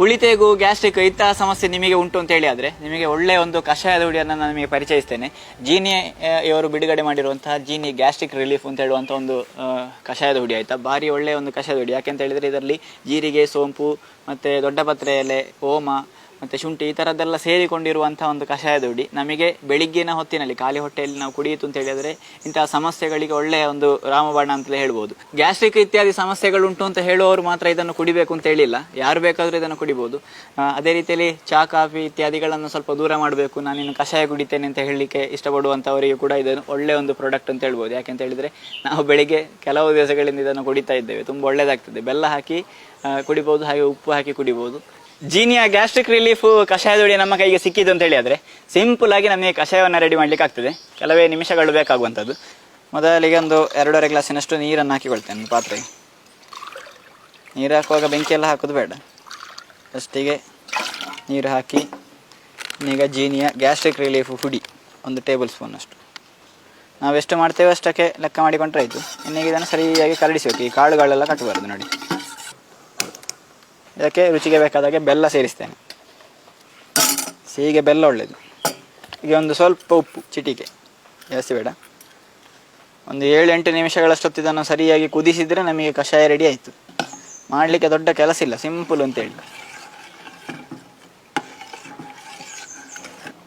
ಹುಳಿತೇಗು, gastric ಇಂತಹ ಸಮಸ್ಯೆ ನಿಮಗೆ ಉಂಟು ಅಂತ ಹೇಳಿ ಆದರೆ ನಿಮಗೆ ಒಳ್ಳೆಯ ಒಂದು ಕಷಾಯದ ಹುಡಿಯನ್ನು ನಾನು ನಿಮಗೆ ಪರಿಚಯಿಸ್ತೇನೆ. ಜೀನಿ ಇವರು ಬಿಡುಗಡೆ ಮಾಡಿರುವಂತಹ ಜೀನಿ ಗ್ಯಾಸ್ಟ್ರಿಕ್ ರಿಲೀಫ್ ಅಂತ ಹೇಳುವಂಥ ಒಂದು ಕಷಾಯದ ಹುಡಿ ಆಯಿತಾ? ಭಾರಿ ಒಳ್ಳೆಯ ಒಂದು ಕಷಾಯದ ಹುಡಿ ಯಾಕೆಂತ ಹೇಳಿದರೆ ಇದರಲ್ಲಿ ಜೀರಿಗೆ, ಸೋಂಪು, ಮತ್ತೆ ದೊಡ್ಡಪತ್ರೆ ಎಲೆ ಓಮ ಮತ್ತೆ ಶುಂಠಿ ಈ ಥರದ್ದೆಲ್ಲ ಸೇರಿಕೊಂಡಿರುವಂಥ ಒಂದು ಕಷಾಯ ಹುಡಿ ನಮಗೆ ಬೆಳಿಗ್ಗಿನ ಹೊತ್ತಿನಲ್ಲಿ, ಖಾಲಿ ಹೊಟ್ಟೆಯಲ್ಲಿ ನಾವು ಕುಡಿಯಿತು ಅಂತ ಹೇಳಿದರೆ ಇಂತಹ ಸಮಸ್ಯೆಗಳಿಗೆ ಒಳ್ಳೆಯ ಒಂದು ರಾಮಬಾಣ ಅಂತಲೇ ಹೇಳ್ಬೋದು. ಗ್ಯಾಸ್ಟ್ರಿಕ್ ಇತ್ಯಾದಿ ಸಮಸ್ಯೆಗಳುಂಟು ಅಂತ ಹೇಳುವವರು ಮಾತ್ರ ಇದನ್ನು ಕುಡಿಬೇಕು ಅಂತ ಹೇಳಿಲ್ಲ. ಯಾರು ಬೇಕಾದರೂ ಇದನ್ನು ಕುಡಿಬೋದು. ಅದೇ ರೀತಿಯಲ್ಲಿ ಚಾ, ಕಾಫಿ ಇತ್ಯಾದಿಗಳನ್ನು ಸ್ವಲ್ಪ ದೂರ ಮಾಡಬೇಕು. ನಾನಿನ್ನು ಕಷಾಯ ಕುಡಿತೇನೆ ಅಂತ ಹೇಳಲಿಕ್ಕೆ ಇಷ್ಟಪಡುವಂಥವರಿಗೆ ಕೂಡ ಇದನ್ನು ಒಳ್ಳೆಯ ಒಂದು ಪ್ರಾಡಕ್ಟ್ ಅಂತ ಹೇಳ್ಬೋದು. ಯಾಕೆಂತ ಹೇಳಿದ್ರೆ ನಾವು ಬೆಳಿಗ್ಗೆ ಕೆಲವು ದಿವಸಗಳಿಂದ ಇದನ್ನು ಕುಡಿತಾ ಇದ್ದೇವೆ. ತುಂಬ ಒಳ್ಳೆಯದಾಗ್ತದೆ ಬೆಲ್ಲ ಹಾಕಿ ಕುಡಿಬೋದು, ಹಾಗೆ ಉಪ್ಪು ಹಾಕಿ ಕುಡಿಬೋದು. ಜೀನಿಯ ಗ್ಯಾಸ್ಟ್ರಿಕ್ ರಿಲೀಫ್ ಕಷಾಯದ ಹುಡಿ ನಮ್ಮ ಕೈಗೆ ಸಿಕ್ಕಿದ್ದು ಅಂತ ಹೇಳಿ ಆದರೆ ಸಿಂಪಲ್ ಆಗಿ ನಮಗೆ ಕಷಾಯವನ್ನು ರೆಡಿ ಮಾಡ್ಲಿಕ್ಕೆ ಆಗ್ತದೆ. ಕೆಲವೇ ನಿಮಿಷಗಳು ಬೇಕಾಗುವಂಥದ್ದು. ಮೊದಲಿಗೆ ಒಂದು ಎರಡೂವರೆ ಗ್ಲಾಸಿನಷ್ಟು ನೀರನ್ನು ಹಾಕಿಕೊಳ್ತೇನೆ ಪಾತ್ರೆ ನೀರು ಹಾಕುವಾಗ ಬೆಂಕಿ ಎಲ್ಲ ಹಾಕೋದು ಬೇಡ. ಫಸ್ಟಿಗೆ ನೀರು ಹಾಕಿ ಈಗ ಜೀನಿಯ ಗ್ಯಾಸ್ಟ್ರಿಕ್ ರಿಲೀಫ್ ಹುಡಿ, ಒಂದು ಟೇಬಲ್ ಸ್ಪೂನ್ ಅಷ್ಟು. ನಾವೆಷ್ಟು ಮಾಡ್ತೇವೆ ಅಷ್ಟಕ್ಕೆ ಲೆಕ್ಕ ಮಾಡಿಕೊಂಡ್ರೆ ಆಯಿತು. ಇನ್ನೀಗ ಇದನ್ನು ಸರಿಯಾಗಿ ಕರಡಿಸಬೇಕು. ಈ ಕಾಳುಗಳೆಲ್ಲ ಕಟ್ಟಬಾರ್ದು ನೋಡಿ. ಇದಕ್ಕೆ ರುಚಿಗೆ ಬೇಕಾದಾಗೆ ಬೆಲ್ಲ ಸೇರಿಸ್ತೇನೆ. ಸಿಹಿಗೆ ಬೆಲ್ಲ ಒಳ್ಳೆಯದು ಈಗ ಒಂದು ಸ್ವಲ್ಪ ಉಪ್ಪು, ಚಿಟಿಕೆ. ಜಾಸ್ತಿ ಬೇಡ. ಒಂದು ಏಳು ಎಂಟು ನಿಮಿಷಗಳಷ್ಟೊತ್ತು ಇದನ್ನು ಸರಿಯಾಗಿ ಕುದಿಸಿದರೆ ನಮಗೆ ಕಷಾಯ ರೆಡಿ ಆಯಿತು. ಮಾಡಲಿಕ್ಕೆ ದೊಡ್ಡ ಕೆಲಸ ಇಲ್ಲ, ಸಿಂಪಲ್ ಅಂತೇಳಿ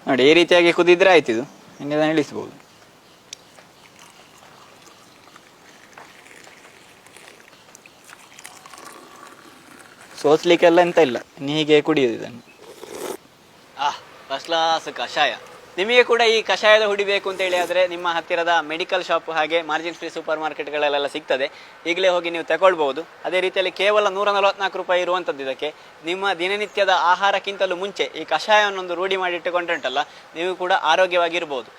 ನೋಡಿ, ಈ ರೀತಿಯಾಗಿ ಕುದಿದ್ರೆ ಆಯ್ತು ಇದು. ಇನ್ನಿದನ್ನು ಇಳಿಸ್ಬೋದು. ಸೋಸ್ಲಿಕ್ಕೆಲ್ಲ ಎಂತ ಇಲ್ಲ. ಹೀಗೆ ಕುಡಿಯೋದು ಇದನ್ನು. ಆಹ್ ಫಸ್ಟ್ ಕ್ಲಾಸ್ ಕಷಾಯ. ನಿಮಗೆ ಕೂಡ ಈ ಕಷಾಯದ ಹುಡಿಬೇಕು ಅಂತ ಹೇಳಿ ಆದರೆ ನಿಮ್ಮ ಹತ್ತಿರದ ಮೆಡಿಕಲ್ ಶಾಪ್ ಹಾಗೆ ಮಾರ್ಜಿನ್ ಫ್ರೀ ಸೂಪರ್ ಮಾರ್ಕೆಟ್ಗಳಲ್ಲೆಲ್ಲ ಸಿಗ್ತದೆ. ಈಗಲೇ ಹೋಗಿ ನೀವು ತಗೊಳ್ಬಹುದು. ಅದೇ ರೀತಿಯಲ್ಲಿ ಕೇವಲ ನೂರ ನಲವತ್ನಾಲ್ಕು ರೂಪಾಯಿ ಇರುವಂಥದ್ದು ಇದಕ್ಕೆ. ನಿಮ್ಮ ದಿನನಿತ್ಯದ ಆಹಾರಕ್ಕಿಂತಲೂ ಮುಂಚೆ ಈ ಕಷಾಯವನ್ನೊಂದು ರೂಢಿ ಮಾಡಿಟ್ಟುಕೊಂಡ್ರೆ ಉಂಟಲ್ಲ, ನೀವು ಕೂಡ ಆರೋಗ್ಯವಾಗಿರ್ಬೋದು.